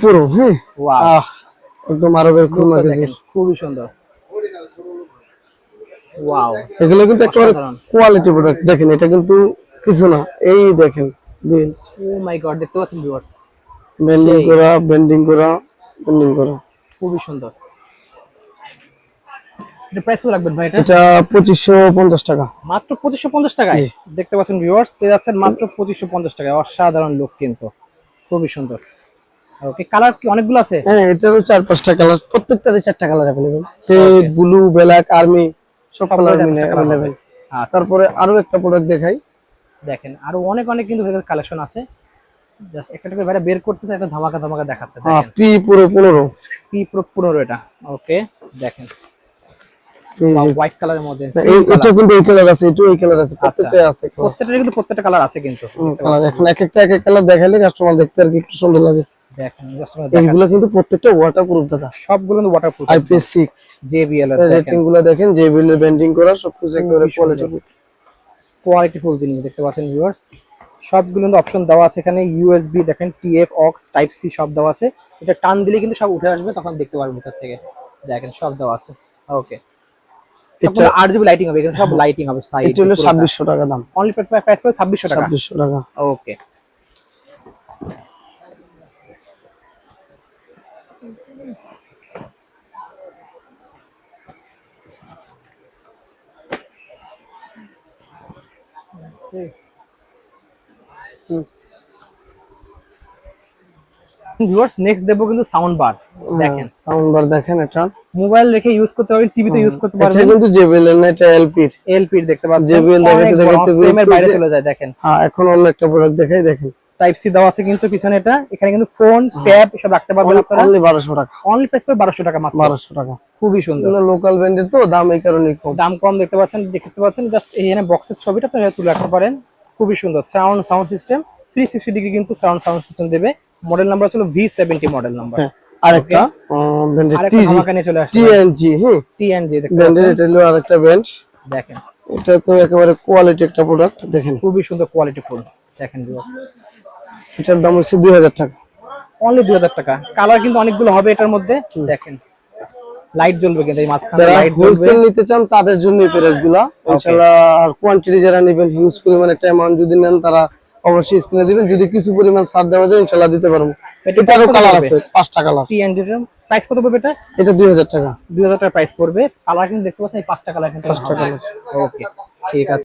পুরো হ্যাঁ? একদম আরবের খুলনা লোকটা কিছু খুবই সুন্দর। ওয়াও এগুলো কিন্তু একেবারে কোয়ালিটি প্রোডাক্ট দেখেন এটা কিন্তু কিছু না। এই দেখেন ও মাই গড দেখতে পাচ্ছেন ভিউয়ার্স বেন্ডিং করা বেন্ডিং করা বেন্ডিং করা। খুবই সুন্দর। এটা প্রাইস কত রাখবেন ভাই এটা? এটা পঁচিশশো পঞ্চাশ টাকা। মাত্র টাকায়? দেখতে পাচ্ছেন ভিউয়ার্স পেয়ে যাচ্ছেন মাত্র পঁচিশশো পঞ্চাশ টাকায়। অসাধারণ লুক কিন্তু। খুবই সুন্দর। ওকে কালার কি অনেকগুলো আছে? হ্যাঁ এটারও চার পাঁচটা কালার প্রত্যেকটারই চারটা colour available red blue black army সব কালার মিলে হবে। আচ্ছা। তারপরে আরও একটা প্রোডাক্ট দেখাই। দেখেন আরও অনেক অনেক কিন্তু কালেকশন আছে। জাস্ট একটা করে বাইরে বের করতেছে একটা ধামাকা ধামাকা দেখাচ্ছে। হ্যাঁ দেখেন। পি পুরো পনেরো। পি পুরো পনেরো এটা। ওকে দেখেন। হোয়াইট কালারের মধ্যে। এটা কিন্তু এই কালার আছে এটাও এই কালার আছে প্রত্যেকটাই আছে প্রত্যেকটা কিন্তু প্রত্যেকটা কালার আছে কিন্তু। কালার এখন এক একটা এক এক কালার দেখাইলে কাস্টমার দেখতে আর কি একটু সুন্দর লাগে। এইগুলো কিন্তু প্রত্যেকটা দাদা। সবগুলো কিন্তু ওয়াটারপ্রুফ এর রেটিংগুলো দেখেন করা সবকিছু একেবারে কোয়ালিটি কোয়ালিটি ফুল জিনিস দেখতে পাচ্ছেন ভিউয়ার্স সবগুলো কিন্তু অপশন দেওয়া আছে এখানে ইউএসবি দেখেন টিএফ অক্স টাইপ সি সব দেওয়া আছে। এটা টান দিলে কিন্তু সব উঠে আসবে তখন দেখতে পারবেন ভিতর থেকে। দেখেন সব দেওয়া আছে। ওকে এটা আট জিবি লাইটিং হবে এখানে সব লাইটিং হবে সাইড এটা হলো ছাব্বিশশো টাকা দাম। অনলি প্রাইস পড়বে ছাব্বিশশো টাকা। ছাব্বিশশো টাকা। ওকে ভিউয়ার্স নেক্সট দেবো কিন্তু সাউন্ড বার দেখেন। সাউন্ড বার দেখেন এটা। মোবাইল রেখে ইউজ করতে পারবেন টিভিতে ইউজ করতে এটা পারবেন। কিন্তু জেবিএল না এটা এলপির এলপি দেখতে পাচ্ছেন। JBL দেখাতে দেখাতে ফ্রেমের বাইরে চলে যায় দেখেন। হ্যাঁ এখন অন্য একটা প্রোডাক্ট দেখাই দেখেন। টাইপ সি দেওয়া আছে কিন্তু পিছনে এটা। এখানে কিন্তু ফোন ট্যাব এসব রাখতে পারবেন আপনারা। অনলি বারোশো টাকা। অনলি প্রাইস পড়বে বারোশো টাকা মাত্র। বারোশো টাকা। খুবই সুন্দর। এগুলো লোকাল ব্র্যান্ডের তো দাম এই কারণে কম। দাম কম দেখতে পাচ্ছেন দেখতে পাচ্ছেন জাস্ট এখানে বক্সের ছবিটা আপনারা তুলে রাখতে পারেন। খুবই সুন্দর। Sound sound system three sixty degree কিন্তু সাউন্ড সাউন্ড সিস্টেম দেবে। মডেল নাম্বার ছিল ভি সেভেন্টি মডেল নাম্বার আরেকটা চলে আসছে। টিএনজি হ্যাঁ টিএনজি ব্র্যান্ডের এটা হলো আরেকটা ব্র্যান্ড দেখেন। এটা তো একেবারে কোয়ালিটি একটা প্রোডাক্ট দেখেন। খুবই সুন্দর কোয়ালিটি ফুল। দেখেন এটার দাম হচ্ছে দুই হাজার টাকা। অনলি দুই হাজার টাকা। কালার কিন্তু অনেকগুলো হবে এটার মধ্যে। দেখেন। লাইট জ্বলবে কিন্তু এই মাঝখানে লাইট জ্বলবে। নিতে চান তাদের জন্য এই ইনশাআল্লাহ আর কোয়ান্টিটি যারা নেবেন হিউজ পরিমাণ একটা অ্যামাউন্ট যদি নেন তারা অবশ্যই স্ক্রিনে দিবেন। যদি কিছু পরিমাণ ছাড় দেওয়া যায় ইনশাআল্লাহ দিতে পারব। এটা এটারও কালার আছে পাঁচটা কালার টিএনজি প্রাইস কত পড়বে এটা? এটা দুই হাজার টাকা। দুই হাজার টাকা প্রাইস পড়বে। কালার কিন্তু দেখতে পাচ্ছেন এই পাঁচটা কালার কিন্তু পাঁচটা কালার ওকে ঠিক আছে।